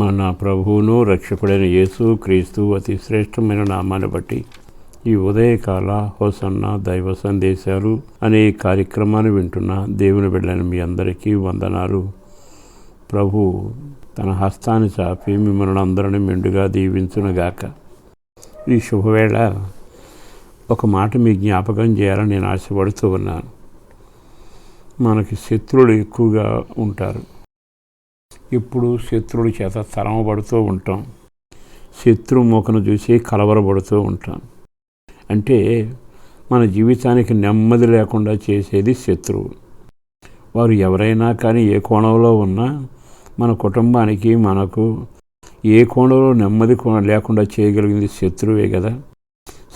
మన ప్రభువును రక్షకుడైన యేసు క్రీస్తు అతి శ్రేష్టమైన నామాన్ని బట్టి ఈ ఉదయకాల హోసన్న దైవ సందేశాలు అనే కార్యక్రమాన్ని వింటున్న దేవుని బిడ్డని మీ అందరికీ వందనాలు. ప్రభు తన హస్తాన్ని చాపి మిమ్మల్ని అందరిని మెండుగా దీవించునుగాక. ఈ శుభవేళ ఒక మాట మీ జ్ఞాపకం చేయాలని నేను ఆశపడుతూ ఉన్నాను. మనకి శత్రువులు ఎక్కువగా ఉంటారు. ఇప్పుడు శత్రువుల చేత తరమబడుతూ ఉంటాం. శత్రుముఖను చూసి కలవరపడుతూ ఉంటాం. అంటే మన జీవితానికి నెమ్మది లేకుండా చేసేది శత్రువు వారు ఎవరైనా కానీ ఏ కోణంలో ఉన్నా మన కుటుంబానికి మనకు ఏ కోణంలో నెమ్మది లేకుండా చేయగలిగింది శత్రువే కదా.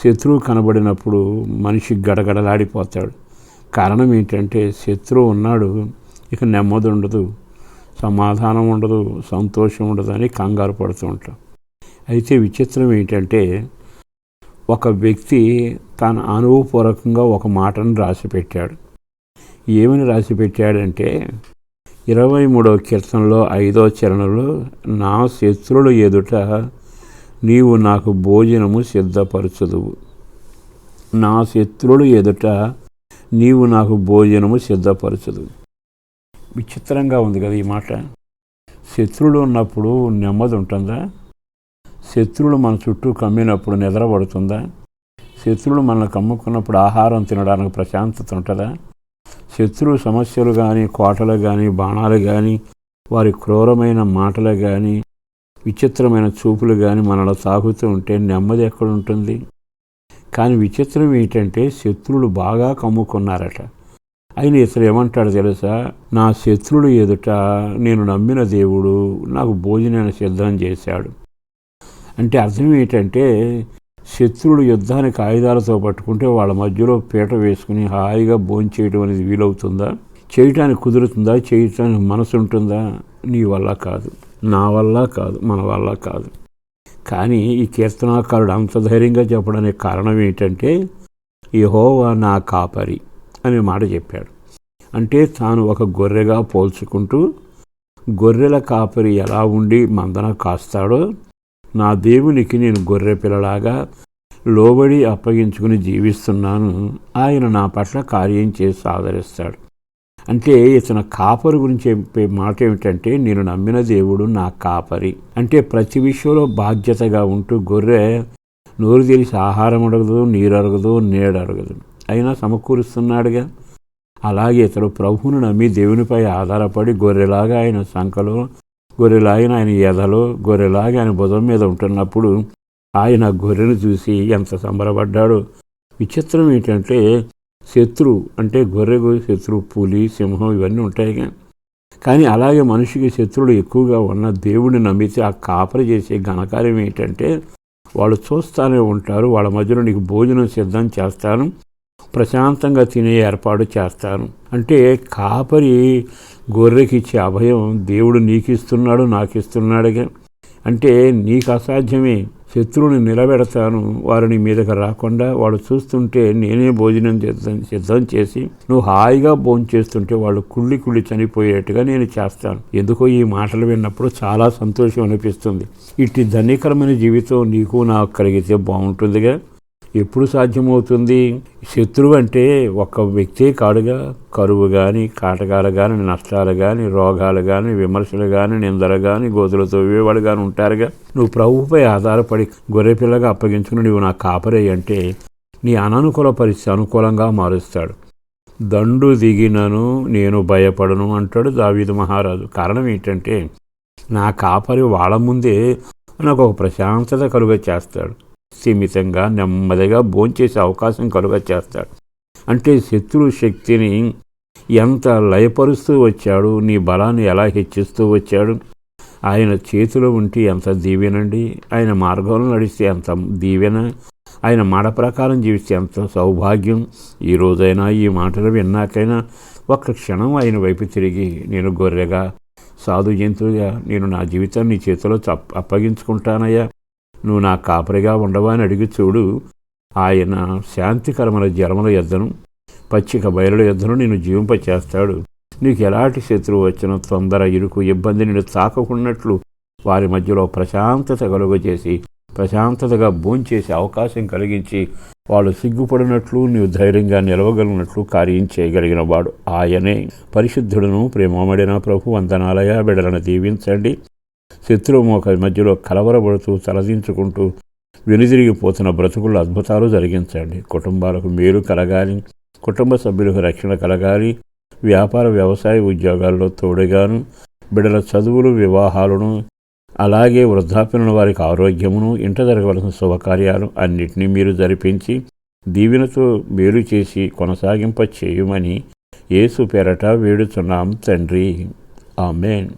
శత్రువు కనబడినప్పుడు మనిషి గడగడలాడిపోతాడు. కారణం ఏంటంటే శత్రువు ఉన్నాడు ఇక నెమ్మది ఉండదు. సమాధానం ఉండదు సంతోషం ఉండదు అని కంగారు పడుతూ ఉంటాం. అయితే విచిత్రం ఏంటంటే ఒక వ్యక్తి తన అనుభవపూర్వకంగా ఒక మాటను రాసిపెట్టాడు. ఏమని రాసిపెట్టాడంటే ఇరవై మూడవ కీర్తనలో ఐదో చరణంలో నా శత్రువుల ఎదుట నీవు నాకు భోజనము సిద్ధపరచదువు. నా శత్రువుల ఎదుట నీవు నాకు భోజనము సిద్ధపరచదు విచిత్రంగా ఉంది కదా ఈ మాట. శత్రువులు ఉన్నప్పుడు నెమ్మది ఉంటుందా? శత్రువులు మన చుట్టూ కమ్మినప్పుడు నిద్రపడుతుందా శత్రువులు మనల్ని కమ్ముకున్నప్పుడు ఆహారం తినడానికి ప్రశాంతత ఉంటుందా? శత్రువు సమస్యలు కానీ కోటలు కానీ బాణాలు కానీ వారి క్రూరమైన మాటలు కానీ విచిత్రమైన చూపులు కానీ మనలో తాగుతూ ఉంటే నెమ్మది ఎక్కడ ఉంటుంది? కానీ విచిత్రం ఏంటంటే శత్రువులు బాగా కమ్ముకున్నారట. ఆయన ఇతను ఏమంటాడు తెలుసా? నా శత్రుడు ఎదుట నేను నమ్మిన దేవుడు నాకు భోజనాన్ని సిద్ధం చేశాడు. అంటే అర్థం ఏంటంటే శత్రుడు యుద్ధానికి ఆయుధాలతో పట్టుకుంటే వాళ్ళ మధ్యలో పీట వేసుకుని హాయిగా భోంచేయడం అనేది వీలవుతుందా? చేయటానికి కుదురుతుందా? చేయటానికి మనసు ఉంటుందా? నీ వల్ల కాదు. నా వల్ల కాదు. మన వల్ల కాదు. కానీ ఈ కీర్తనాకారుడు అంత ధైర్యంగా చెప్పడానికి కారణం ఏంటంటే యహోవా నా కాపరి. అనే మాట చెప్పాడు. అంటే తాను ఒక గొర్రెగా పోల్చుకుంటూ గొర్రెల కాపరి ఎలా ఉండి మందన కాస్తాడో నా దేవునికి నేను గొర్రె పిల్లలాగా లోబడి అప్పగించుకుని జీవిస్తున్నాను ఆయన నా పట్ల కార్యం చేసి ఆదరిస్తాడు. అంటే ఇతను కాపరి గురించి చెప్పే మాట ఏమిటంటే నేను నమ్మిన దేవుడు నా కాపరి. అంటే ప్రతి విషయంలో బాధ్యతగా ఉంటూ గొర్రె నోరు తెలిసి ఆహారం అడగదు నీరు అరగదు నీడ అరగదు అయినా సమకూరుస్తున్నాడుగా. అలాగే ఇతడు ప్రభువును నమ్మి దేవునిపై ఆధారపడి గొర్రెలాగా ఆయన సంఖలో గొర్రెలాగిన ఆయన ఎదలో గొర్రెలాగా ఆయన భుజం మీద ఉంటున్నప్పుడు ఆయన గొర్రెను చూసి ఎంత సంబరపడ్డాడో. విచిత్రం ఏంటంటే శత్రు అంటే గొర్రె శత్రువు పులి సింహం ఇవన్నీ ఉంటాయిగా. కానీ అలాగే మనిషికి శత్రువులు ఎక్కువగా ఉన్న దేవుడిని నమ్మితే ఆ కాపరి చేసే ఘనకార్యం ఏంటంటే వాళ్ళు చూస్తానే ఉంటారు వాళ్ళ మధ్యలో నీకు భోజనం సిద్ధం చేస్తాను ప్రశాంతంగా తినే ఏర్పాటు చేస్తాను. అంటే కాపరి గొర్రెకి ఇచ్చే అభయం దేవుడు నీకు ఇస్తున్నాడు నాకు ఇస్తున్నాడుగా అంటే నీకు అసాధ్యమే శత్రువుని నిలబెడతాను వారిని మీదకి రాకుండా వాడు చూస్తుంటే నేనే భోజనం సిద్ధం సిద్ధం చేసి నువ్వు హాయిగా భోజనం చేస్తుంటే వాళ్ళు కుళ్ళి కుళ్ళి చనిపోయేట్టుగా నేను చేస్తాను. ఎందుకో ఈ మాటలు విన్నప్పుడు చాలా సంతోషం అనిపిస్తుంది. ఇట్టి ధన్యకరమైన జీవితం నీకు నాకు కలిగితే బాగుంటుందిగా. ఎప్పుడు సాధ్యమవుతుంది? శత్రువు అంటే ఒక వ్యక్తే కాడుగా కరువు కానీ కాటకాలు కానీ నష్టాలు కానీ రోగాలు కానీ విమర్శలు కానీ నిందలు కానీ గోతులతో వేవాడు కానీ ఉంటారుగా. నువ్వు ప్రభువుపై ఆధారపడి గొర్రెపిల్లగా అప్పగించుకుని నువ్వు నా కాపరే అంటే నీ అననుకూల పరిస్థితి అనుకూలంగా మారుస్తాడు. దండు దిగినను నేను భయపడను అంటాడు దావీదు మహారాజు. కారణం ఏంటంటే నా కాపరి వాళ్ళ ముందే నాకు ఒక ప్రశాంతత కలుగ చేస్తాడు సీమితంగా నెమ్మదిగా భోంచేసే అవకాశం కలుగ చేస్తాడు. అంటే శత్రు శక్తిని ఎంత లయపరుస్తూ వచ్చాడు నీ బలాన్ని ఎలా హెచ్చిస్తూ వచ్చాడు? ఆయన చేతిలో ఉంటే ఎంత దీవెనండి? ఆయన మార్గంలో నడిస్తే ఎంత దీవెన? ఆయన మాట ప్రకారం జీవిస్తే ఎంత సౌభాగ్యం? ఈ రోజైనా ఈ మాటలు విన్నాకైనా ఒక్క క్షణం ఆయన వైపు తిరిగి నేను గొర్రెగా సాధు జంతువుగా నేను నా జీవితాన్ని నీ చేతిలో అప్పగించుకుంటానయ్యా. నువ్వు నా కాపరిగా ఉండవా అని అడిగి చూడు. ఆయన శాంతికరమైన జలముల యుద్ధను పచ్చిక బయలుల యుద్ధను నేను జీవింప చేస్తాడు. నీకు ఎలాంటి శత్రువు వచ్చినా తొందర ఇరుకు ఇబ్బంది నేను తాకకున్నట్లు వారి మధ్యలో ప్రశాంతత కలుగజేసి ప్రశాంతతగా భోంచేసే అవకాశం కలిగించి వాళ్ళు సిగ్గుపడినట్లు నీవు ధైర్యంగా నిలవగలిగినట్లు కార్యం చేయగలిగిన వాడు ఆయనే. పరిశుద్ధుడును ప్రేమమడిన ప్రభు వందనాలయ బిడలను దీవించండి. శత్రువుమోక మధ్యలో కలవరపడుతూ తలదించుకుంటూ వెనుదిరిగిపోతున్న బ్రతుకుల్లో అద్భుతాలు జరిగించండి. కుటుంబాలకు మేలు కలగాలి. కుటుంబ సభ్యులకు రక్షణ కలగాలి. వ్యాపార వ్యవసాయ ఉద్యోగాల్లో తోడుగాను. బిడల చదువులు వివాహాలను అలాగే వృద్ధాప్యుల వారికి ఆరోగ్యమును ఇంట జరగవలసిన శుభకార్యాలు అన్నిటినీ మీరు జరిపించి దీవెనతో మేలు చేసి కొనసాగింప చేయమని యేసు పేరట వేడుచున్నాం తండ్రి. ఆమెన్.